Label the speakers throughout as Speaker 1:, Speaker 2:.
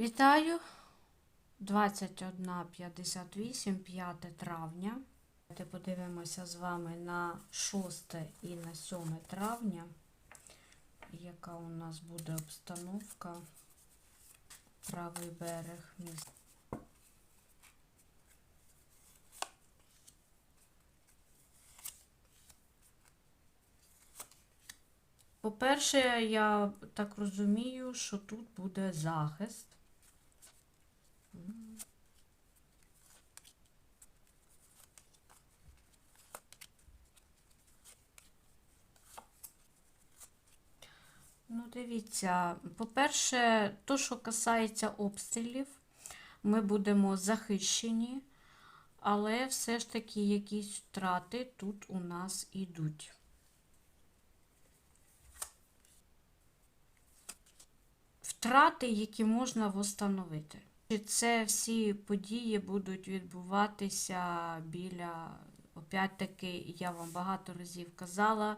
Speaker 1: Вітаю! 21.58, 5 травня. Давайте подивимося з вами на 6 і на 7 травня, яка у нас буде обстановка. Правий берег міста. По-перше, я так розумію, що тут буде захист. Ну, дивіться, по-перше, то, що касається обстрілів, ми будемо захищені, але все ж таки якісь втрати тут у нас ідуть. Втрати, які можна встановити. Це всі події будуть відбуватися біля, опять-таки, я вам багато разів казала,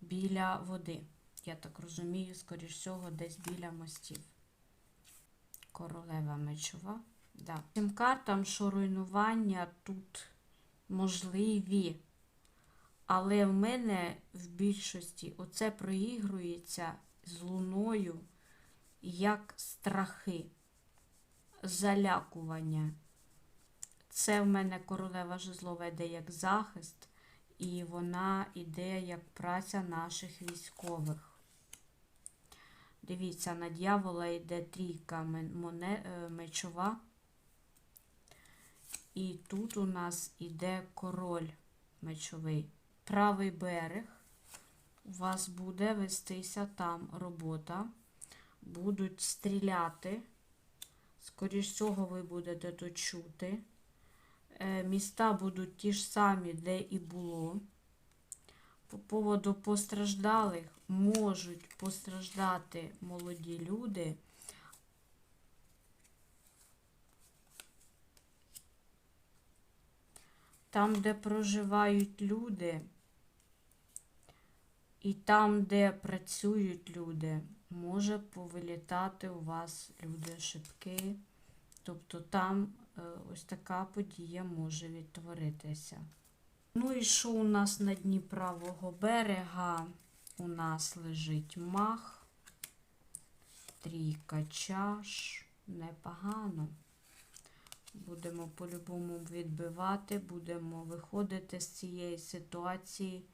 Speaker 1: біля води. Я так розумію, скоріш всього, десь біля мостів. Королева мечова. Да. Цим картам, що руйнування тут можливі. Але в мене в більшості оце проігрується з луною як страхи, залякування. Це в мене королева жезлова йде як захист, і вона йде як праця наших військових. Дивіться, на дьявола йде трійка мечова. І тут у нас іде король мечовий. Правий берег. У вас буде вестися там робота. Будуть стріляти. Скоріш всього, ви будете то чути. Е, міста будуть ті ж самі, де і було. По поводу постраждалих можуть постраждати молоді люди. Там, де проживають люди, і там, де працюють люди, може повилітати у вас люди шибки. Тобто там е, ось така подія може відтворитися. Ну і що у нас на дні правого берега? У нас лежить мах, трійка чаш, непогано. Будемо по-любому відбивати, будемо виходити з цієї ситуації.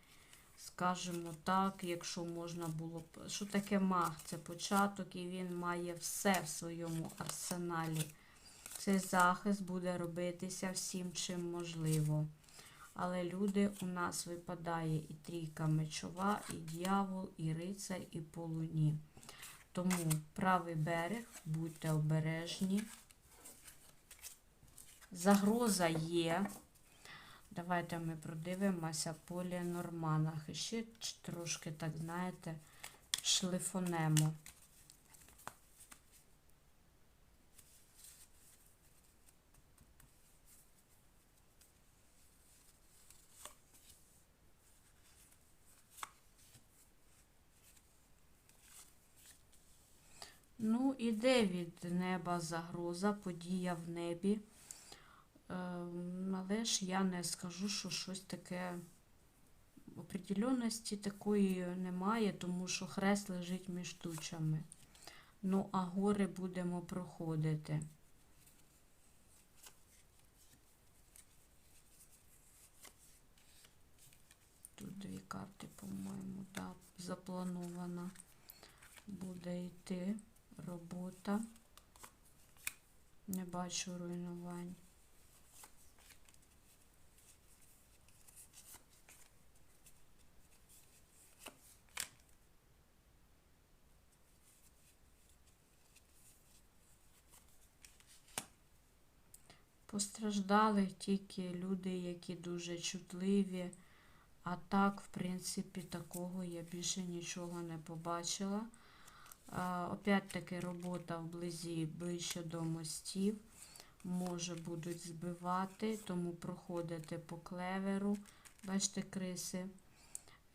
Speaker 1: Скажімо так, якщо можна було. Що таке мах? Це початок, і він має все в своєму арсеналі. Цей захист буде робитися всім, чим можливо. Але люди у нас випадає і трійка мечова, і дьявол, і рицар, і полуні. Тому правий берег, будьте обережні. Загроза є. Давайте ми продивимося по Ленорманах. І ще трошки, так, знаєте, шлифонемо. Ну, іде від неба загроза, подія в небі. Ем, але ж я не скажу, що щось таке определенності такої немає, тому що хрест лежить між тучами. Ну, а гори будемо проходити. Тут дві карти, по-моєму, да, запланована. Буде йти робота. Не бачу руйнувань. Постраждали тільки люди, які дуже чутливі. А так, в принципі, такого я більше нічого не побачила. Опять-таки робота вблизі ближче до мостів. Може будуть збивати, тому проходите по клеверу, бачите, криси.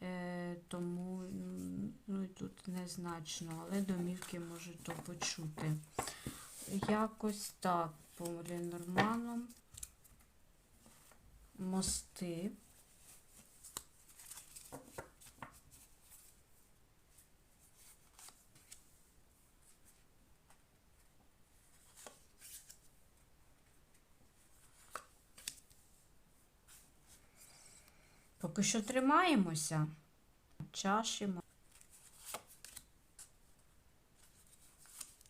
Speaker 1: Е, Тому ну, і тут незначно, але домівки можуть то почути. якось так. По Ленорманом. Мости. Поки що тримаємося. Чаші. ма-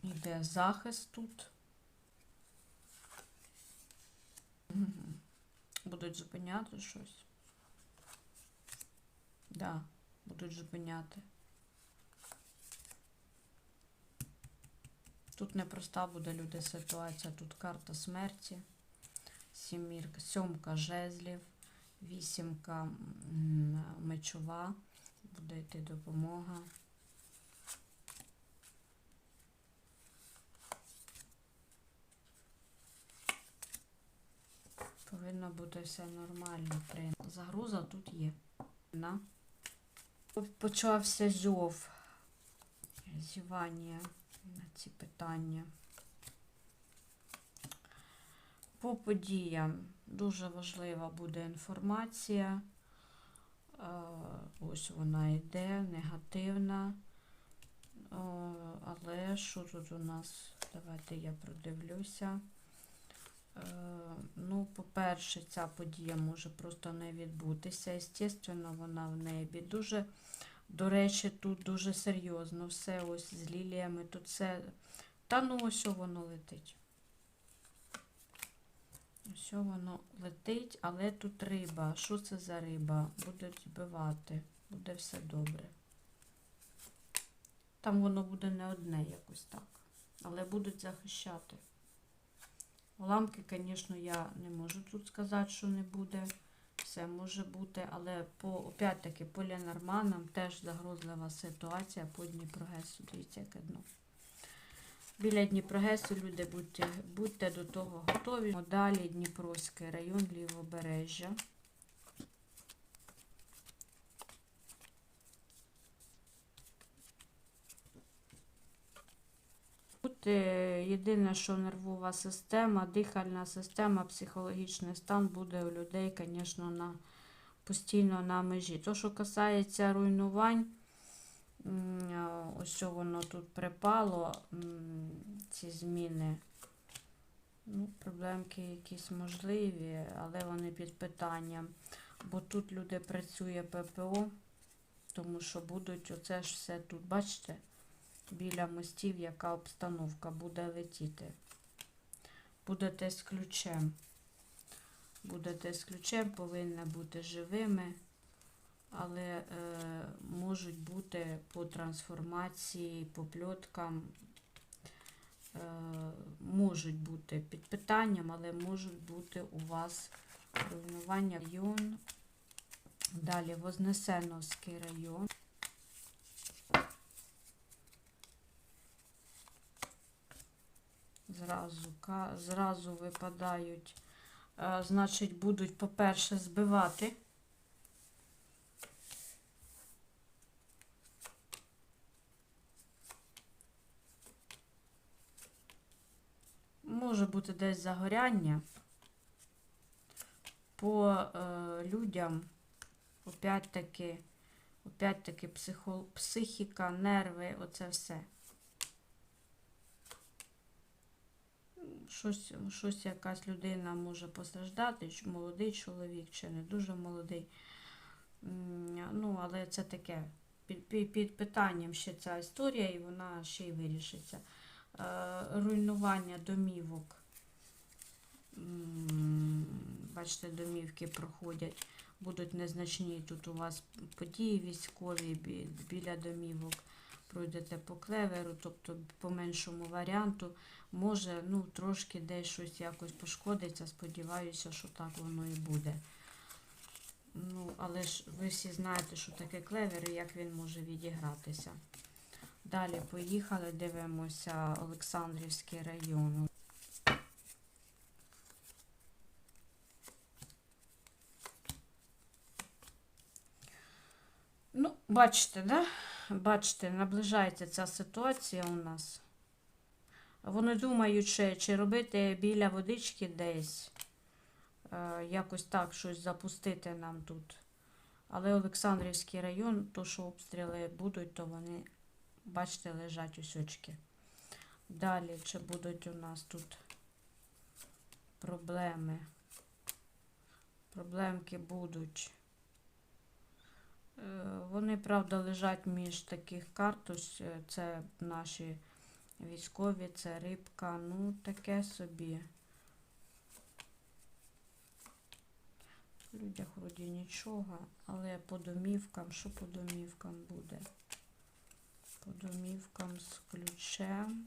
Speaker 1: Іде захист тут. Будуть зупиняти щось. Да, будуть зупиняти. Тут непроста буде люди ситуація. Тут карта смерті, сімірка, сьомка жезлів, вісімка мечова, буде йти допомога. Повинно бути все нормально. Загруза тут є. На. Почався зьов. Зівання на ці питання. По подіям дуже важлива буде інформація. Е, Ось вона йде, негативна. Але що тут у нас? Давайте я продивлюся. Е, Ну, по-перше, ця подія може просто не відбутися. Естественно, вона в небі. Дуже, до речі, тут дуже серйозно все ось з ліліями. Тут все. Та ну ось воно летить. Ось воно летить, але тут риба. Що це за риба? Будуть збивати. Буде все добре. Там воно буде не одне якось так. Але будуть захищати. Ламки, звісно, я не можу тут сказати, що не буде. Все може бути, але опять-таки по Ленорманам теж загрозлива ситуація по Дніпрогесу. Дивіться, яке дно. Біля Дніпрогесу люди будьте, будьте до того готові. Далі Дніпровський район, лівобережжя. Тут е, єдине, що нервова система, дихальна система, психологічний стан буде у людей, звісно, на, постійно на межі. То, що касається руйнувань, ось що воно тут припало, ці зміни. Ну, проблемки якісь можливі, але вони під питанням. Бо тут люди працює ППО, тому що будуть оце ж все тут, бачите? біля мостів, яка обстановка буде летіти. Будете з ключем. Будете з ключем, повинні бути живими, але е, можуть бути по трансформації, по пльоткам, е, можуть бути під питанням, але можуть бути у вас руйнування район. Далі Вознесеновський район. Зразу, зразу випадають. Е, значить, будуть, по-перше, збивати. Може бути десь загоряння. По е, людям, опять-таки, опять-таки психіка, нерви, оце все. щось, щось якась людина може постраждати, молодий чоловік, чи не дуже молодий. Ну, але це таке під, під, під питанням ще ця історія, і вона ще й вирішиться. Е, руйнування домівок. Бачите, домівки проходять. Будуть незначні тут у вас події військові біля домівок. Пройдете по клеверу, тобто по меншому варіанту може ну, трошки десь щось якось пошкодиться. Сподіваюся, що так воно і буде. Ну, але ж ви всі знаєте, що таке клевер і як він може відігратися. Далі поїхали, дивимося Олександрівський район. Ну, бачите, да? Бачите, наближається ця ситуація у нас. Вони думають, ще, чи робити біля водички десь. Е, якось так щось запустити нам тут. Але Олександрівський район, то що обстріли будуть, то вони, бачите, лежать усючки. Далі, чи будуть у нас тут проблеми? Проблемки будуть. Е, Вони, правда, лежать між таких карт. Ось е, це наші військові, це рибка, ну таке собі. В людях вроді нічого, але по домівкам, що по домівкам буде? По домівкам з ключем.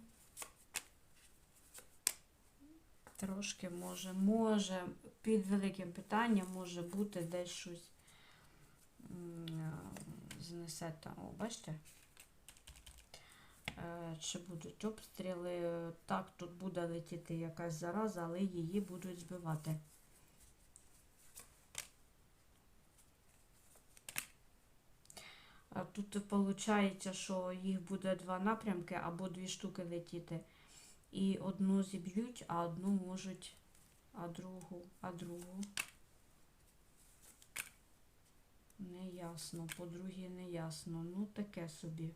Speaker 1: Трошки може, може, під великим питанням може бути десь щось е, знесе там. О, бачите? Е, Чи будуть обстріли? Так, тут буде летіти якась зараза, але її будуть збивати. А Тут виходить, що їх буде два напрямки або дві штуки летіти. І одну зіб'ють, а одну можуть, а другу, а другу. Не ясно, по другій не ясно. Ну, таке собі.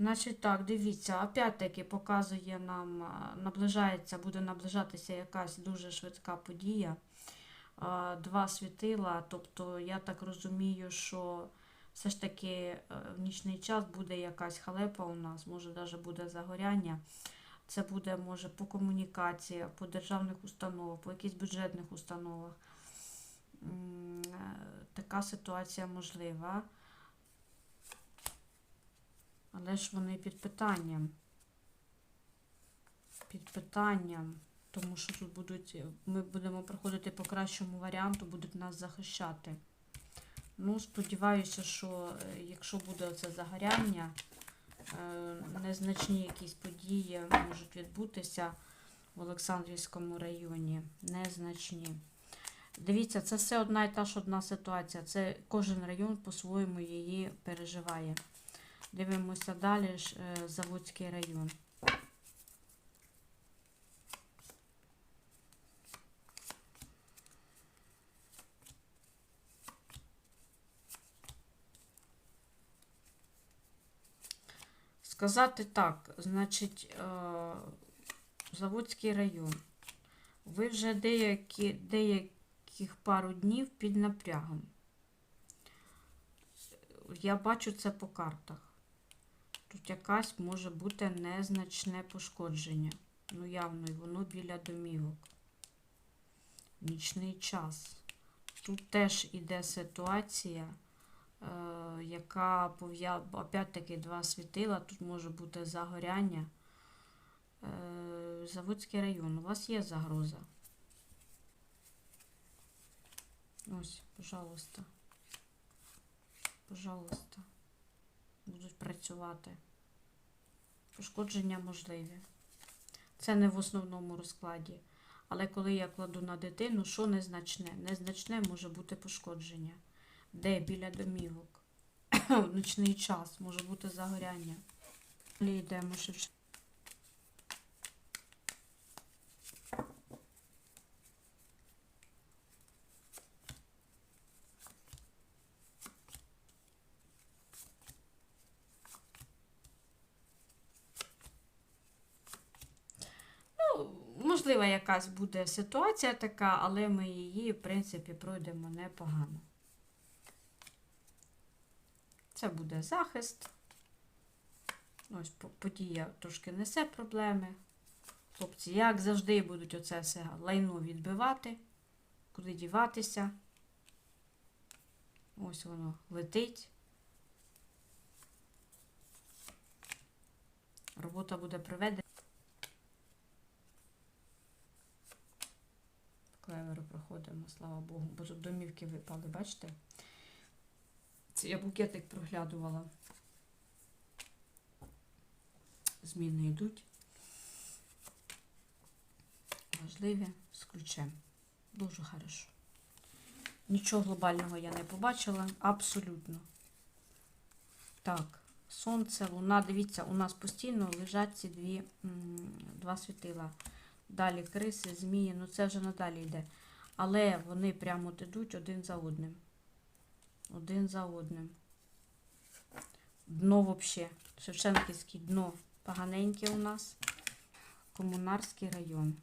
Speaker 1: Значить так, дивіться, опять-таки показує нам, наближається, буде наближатися якась дуже швидка подія. Два світила, тобто я так розумію, що все ж таки е, в нічний час буде якась халепа у нас, може навіть буде загоряння. Це буде, може, по комунікації, по державних установах, по якихось бюджетних установах. Е, Така ситуація можлива. Але ж вони під питанням. Під питанням. Тому що тут будуть, ми будемо проходити по кращому варіанту, будуть нас захищати. Ну, сподіваюся, що е, якщо буде це загоряння, е, незначні якісь події можуть відбутися в Олександрівському районі. Незначні. Дивіться, це все одна і та ж одна ситуація. Це кожен район по-своєму її переживає. Дивимося далі е, Заводський район. Сказати так, значить, е, Заводський район. Ви вже деякі, деяких пару днів під напрягом. Я бачу це по картах. Тут якась може бути незначне пошкодження. Ну, явно, воно біля домівок. Нічний час. Тут теж іде ситуація, е, яка пов'язана, опять-таки два світила, тут може бути загоряння. Е, Заводський район. У вас є загроза? Ось, пожалуйста. Пожалуйста. Будуть працювати. Пошкодження можливі. Це не в основному розкладі. Але коли я кладу на дитину, що незначне? Незначне може бути пошкодження. Де? Біля домівок. В ночний час може бути загоряння. Далі йдемо Шевченка. Ну, можливо, якась буде ситуація така, але ми її, в принципі, пройдемо непогано. Це буде захист. Ось подія трошки несе проблеми. Хлопці, як завжди, будуть оце все лайно відбивати, куди діватися. Ось воно летить. Робота буде проведена. Клеверу проходимо, слава Богу. Бо тут домівки випали, бачите? Це я букетик проглядувала. зміни йдуть. Важливі з ключем. Дуже хорошо. Нічого глобального я не побачила. Абсолютно. Так, сонце, луна. Дивіться, у нас постійно лежать ці дві, два світила. Далі криси, змії, ну це вже надалі йде. Але вони прямо от ідуть один за одним. Один за одним. Дно взагалі. Шевченківське дно поганеньке у нас. Комунарський район.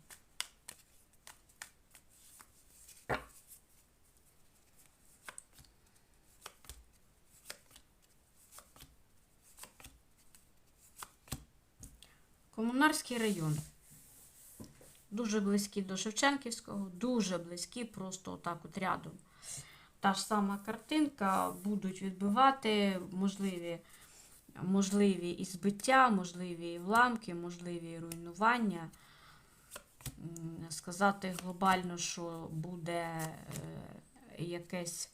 Speaker 1: Комунарський район. Дуже близький до Шевченківського, дуже близький, просто отак от рядом. Та ж сама картинка, будуть відбивати можливі, можливі і збиття, можливі і вламки, можливі і руйнування. Сказати глобально, що буде е, якесь,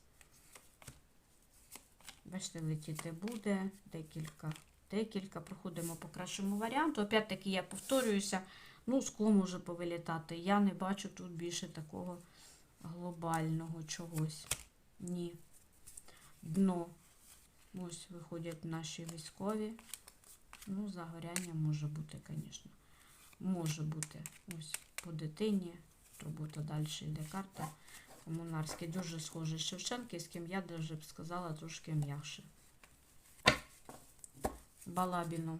Speaker 1: бачите, летіти буде декілька, декілька. Проходимо по кращому варіанту. Опять-таки я повторююся, ну, скло може повилітати. Я не бачу тут більше такого глобального чогось. Ні. Дно. Ось виходять наші військові. Ну, загоряння може бути, звісно. Може бути. Ось по дитині. Робота далі йде карта. Комунарський. Дуже схожий з Шевченківським. Я даже б сказала трошки м'якше. Балабіно.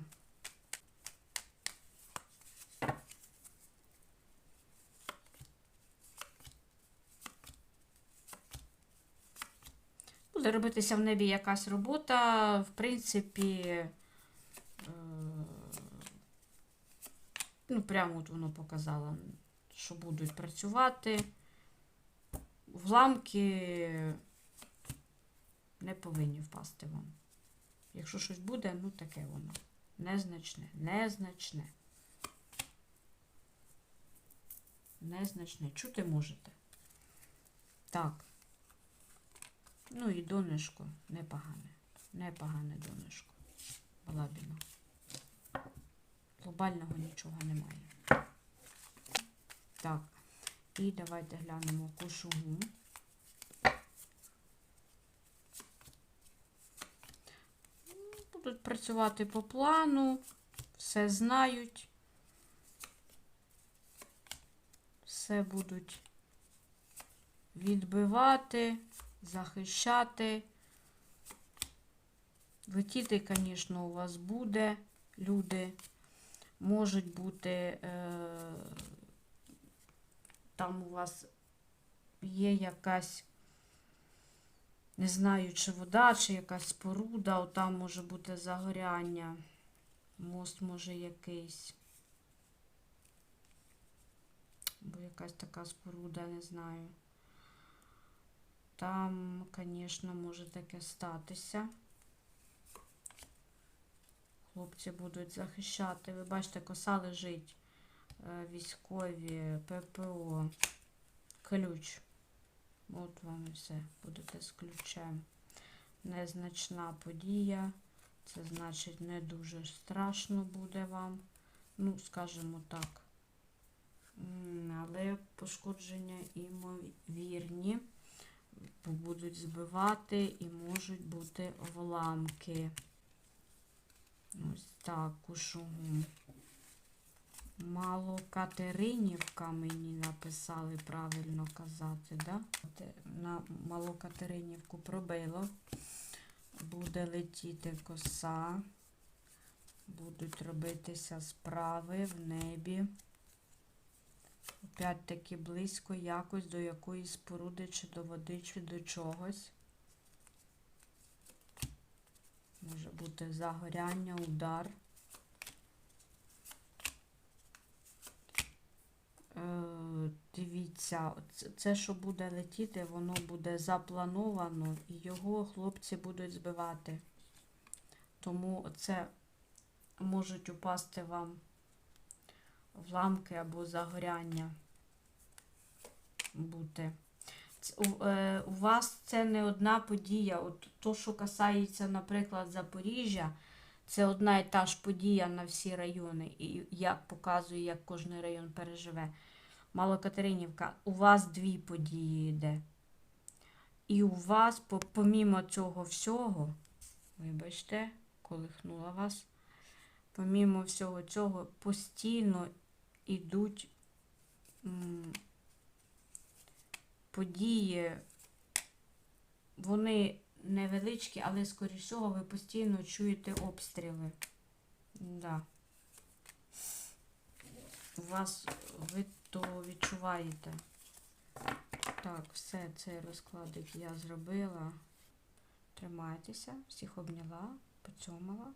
Speaker 1: Буде робитися в небі якась робота, в принципі, е, ну, прямо от воно показало, що будуть працювати. Вламки не повинні впасти вам. Якщо щось буде, ну таке воно. Незначне, незначне. Незначне. Чути можете. Так. Ну і донышко непогане. Непогане донышко. Балабіно. Глобального нічого немає. Так. І давайте глянемо кошугу. Будуть працювати по плану, все знають. Все будуть відбивати, захищати. Летіти, звісно, у вас буде, люди. Можуть бути, е, там у вас є якась, не знаю, чи вода, чи якась споруда, там може бути загоряння. Мост може якийсь. Або якась така споруда, не знаю. Там, звісно, може таке статися. Хлопці будуть захищати. Ви бачите, коса лежить. Е, Військові, ППО, ключ. От вам і все. Будете з ключем. Незначна подія. Це значить не дуже страшно буде вам. Ну, скажімо так. Але пошкодження імовірні. Будуть збивати і можуть бути вламки. Ось так, кушугу. Малокатеринівка мені написали правильно казати, да? Те- На Малокатеринівку пробило. Буде летіти коса. Будуть робитися справи в небі. Опять-таки близько якось до якоїсь споруди, чи до води, чи до чогось. Може бути загоряння, удар. Е, дивіться, це, що буде летіти, воно буде заплановано, і його хлопці будуть збивати. Тому це можуть упасти вам вламки або загоряння бути. У, е, вас це не одна подія. От то, що касається, наприклад, Запоріжжя, Це одна і та ж подія на всі райони, і як показує, як кожен район переживе. Малокатеринівка, у вас дві події йде. І у вас, помімо цього всього, вибачте, колихнула вас, помімо всього цього, постійно йдуть м, події, вони невеличкі, але скоріш всього ви постійно чуєте обстріли. Да. У вас ви то відчуваєте. Так, все, цей розкладик я зробила. Тримайтеся, всіх обняла, поцьомала.